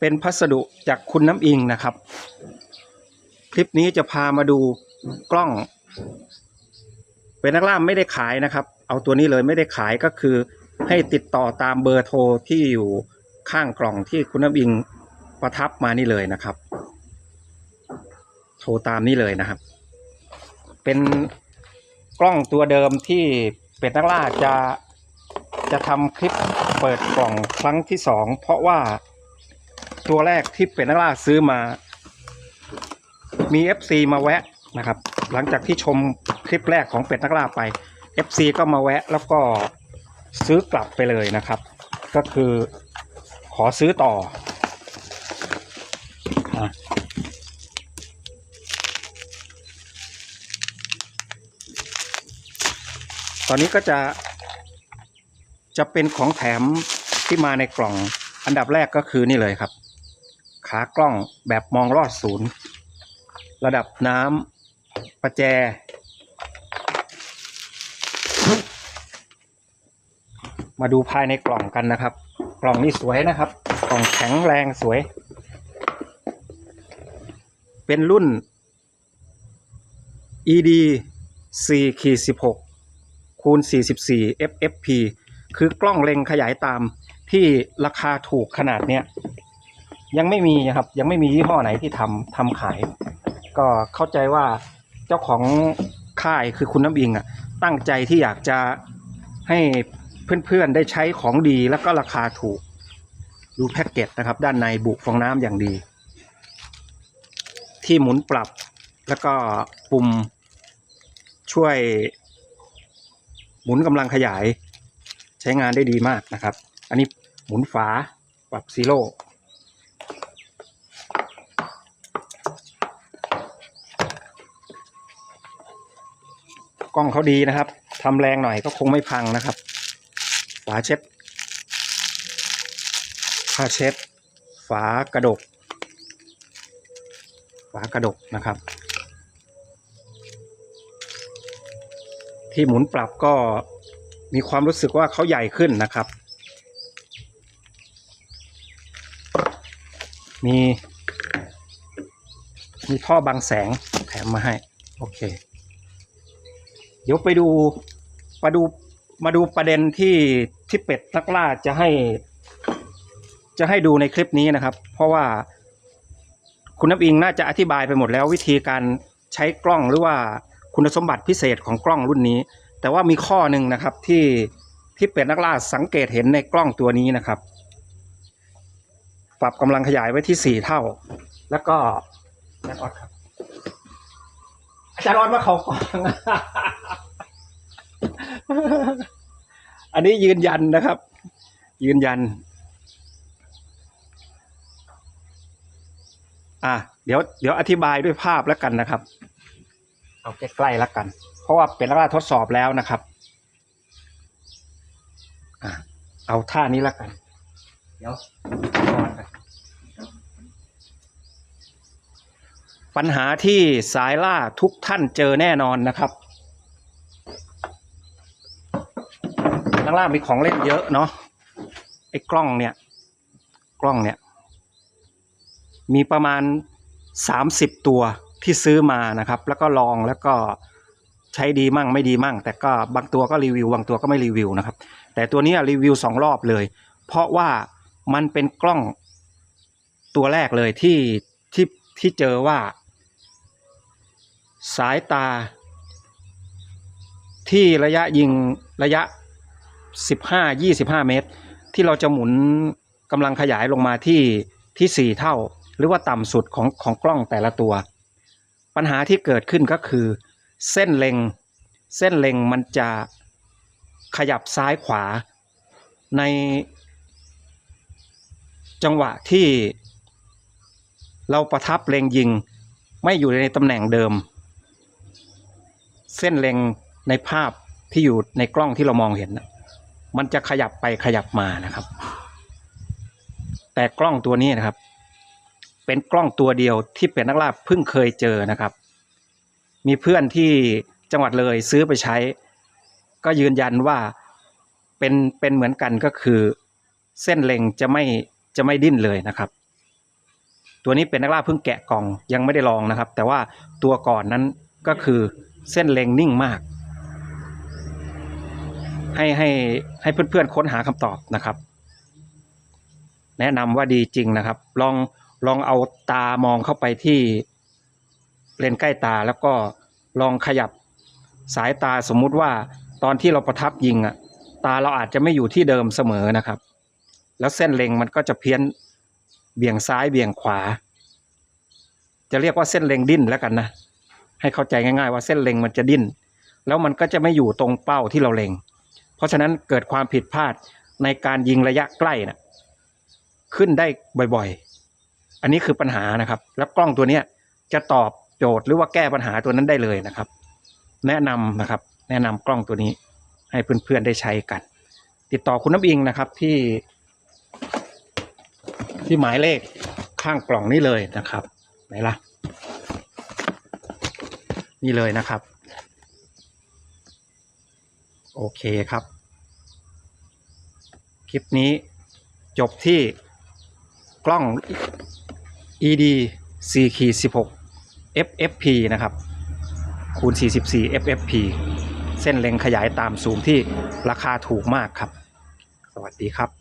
เป็นพัสดุจากคุณน้ำอิงนะครับ คลิปนี้จะพามาดูกล้อง เป็นนักล่ามไม่ได้ขายนะครับ เอาตัวนี้เลยไม่ได้ขายก็คือ ให้ติดต่อตามเบอร์โทรที่อยู่ข้างกล่องที่คุณน้ำอิงประทับมานี่เลยนะครับ โทรตามนี่เลยนะครับ เป็นกล้องตัวเดิมที่เป็ดนักล่าจะจะทำคลิปเปิดกล่องครั้งที่สองเพราะว่า ตัวแรกที่เป็ดนักล่าซื้อมา มี FC มาแวะนะครับ หลังจากที่ชมคลิปแรกของเป็ดนักล่าไป FC ก็มาแวะแล้วก็ซื้อกลับไปเลยนะครับ ก็คือขอซื้อต่อตอนนี้ก็จะจะเป็นของแถมที่มาในกล่องอันดับแรกก็คือนี่เลยครับ ขากล้องแบบมองรอดศูนย์ ระดับน้ำประแจ มาดูภายในกล่องกันนะครับ กล่องนี่สวยนะครับ กล่องแข็งแรงสวย เป็นรุ่น ED 4ขีด16คูณ44 FFP คือกล้องเล็งขยายตามที่ราคาถูกขนาดเนี้ย ยังไม่มีนะครับ ยังไม่มียี่ห้อไหนที่ทำทำขาย ก็เข้าใจว่าเจ้าของค่ายคือคุณน้ำอิงอะตั้งใจที่อยากจะให้เพื่อนๆได้ใช้ของดีแล้วก็ราคาถูก ดูแพ็กเกจนะครับ ด้านในบุฟองน้ำอย่างดี ที่หมุนปรับแล้วก็ปุ่มช่วย หมุนกำลังขยาย ใช้งานได้ดีมากนะครับ อันนี้หมุนฝาปรับซีโร่ ล้องเขาดีนะครับทำแรงหน่อยก็คงไม่พังนะครับฝาเช็ดผ้าเช็ด ฝากระดก ฝากระดกนะครับ ที่หมุนปรับก็มีความรู้สึกว่าเขาใหญ่ขึ้นนะครับ มี มีท่อบังแสงแถมมาให้ โอเค ดี๋ยวไปดูมาดูมาดูประเด็นที่ที่เป็ดนักล่าจะให้ จะให้ดูในคลิปนี้นะครับ เพราะว่าคุณน้ำอิงน่าจะอธิบายไปหมดแล้ววิธีการใช้กล้องหรือว่าคุณสมบัติพิเศษของกล้องรุ่นนี้ แต่ว่ามีข้อหนึ่งนะครับที่ที่เป็ดนักล่าสังเกตเห็นในกล้องตัวนี้นะครับ ปรับกำลังขยายไว้ที่สี่เท่า แล้วก็อาจารย์ออดครับอาจารย์ออดมาเขากล้อง อันนี้ยืนยันนะครับ ยืนยัน อะเดี๋ยวเดี๋ยวอธิบายด้วยภาพแล้วกันนะครับ เอาใกล้ๆแล้วกัน เพราะว่าเป็นนักล่าทดสอบแล้วนะครับอะเอาท่านี้แล้วกัน เดี๋ยวนอนกันปัญหาที่สายล่าทุกท่านเจอแน่นอนนะครับ นักล่างมีของเล่นเยอะเนาะไอ้กล้องเนี่ย กล้องเนี่ย มีประมาณสามสิบตัวที่ซื้อมานะครับ แล้วก็ลองแล้วก็ใช้ดีมั่งไม่ดีมั่ง แต่ก็บางตัวก็รีวิวบางตัวก็ไม่รีวิวนะครับ แต่ตัวนี้รีวิวสองรอบเลย เพราะว่ามันเป็นกล้องตัวแรกเลยที่ที่ที่เจอว่า สายตา ที่ระยะยิงระยะ 15-25เมตร ที่เราจะหมุนกำลังขยายลงมาที่ที่4เท่า หรือว่าต่ำสุดของของกล้องแต่ละตัว ปัญหาที่เกิดขึ้นก็คือ เส้นเล็ง เส้นเล็งมันจะขยับซ้ายขวาในจังหวะที่เราประทับเล็งยิงไม่อยู่ในตำแหน่งเดิม เส้นเล็งในภาพที่อยู่ในกล้องที่เรามองเห็นนะ มันจะขยับไปขยับมานะครับ แต่กล้องตัวนี้นะครับ เป็นกล้องตัวเดียวที่เป็นนักล่าเพิ่งเคยเจอนะครับ มีเพื่อนที่จังหวัดเลยซื้อไปใช้ ก็ยืนยันว่าเป็นเป็นเหมือนกันก็คือ เส้นเล็งจะไม่จะไม่ดิ้นเลยนะครับ ตัวนี้เป็นนักล่าเพิ่งแกะกล่องยังไม่ได้ลองนะครับ แต่ว่าตัวก่อนนั้นก็คือเส้นเล็งนิ่งมาก ให้ให้ให้เพื่อนๆค้นหาคำตอบนะครับ แนะนำว่าดีจริงนะครับ ลองลองเอาตามองเข้าไปที่เลนใกล้ตาแล้วก็ลองขยับสายตาสมมุติว่าตอนที่เราประทับยิงอะ ตาเราอาจจะไม่อยู่ที่เดิมเสมอนะครับ แล้วเส้นเล็งมันก็จะเพี้ยนเบี่ยงซ้ายเบี่ยงขวา จะเรียกว่าเส้นเล็งดิ้นแล้วกันนะให้เข้าใจง่าย ๆ ว่าเส้นเล็งมันจะดิ้น แล้วมันก็จะไม่อยู่ตรงเป้าที่เราเล็ง เพราะฉะนั้นเกิดความผิดพลาดในการยิงระยะใกล้นะขึ้นได้บ่อยๆ อันนี้คือปัญหานะครับ แล้วกล้องตัวเนี้จะตอบโจทย์หรือว่าแก้ปัญหาตัวนั้นได้เลยนะครับ แนะนำนะครับ แนะนำกล้องตัวนี้ให้เพื่อนๆได้ใช้กัน ติดต่อคุณน้ำอิงนะครับที่ ที่หมายเลขข้างกล่องนี้เลยนะครับ ไหนล่ะ นี่เลยนะครับ โอเคครับ คลิปนี้จบที่กล้อง ED 4ขีด16 FFP นะครับ คูณ 44 FFP เส้นเล็งขยายตามซูมที่ราคาถูกมากครับ สวัสดีครับ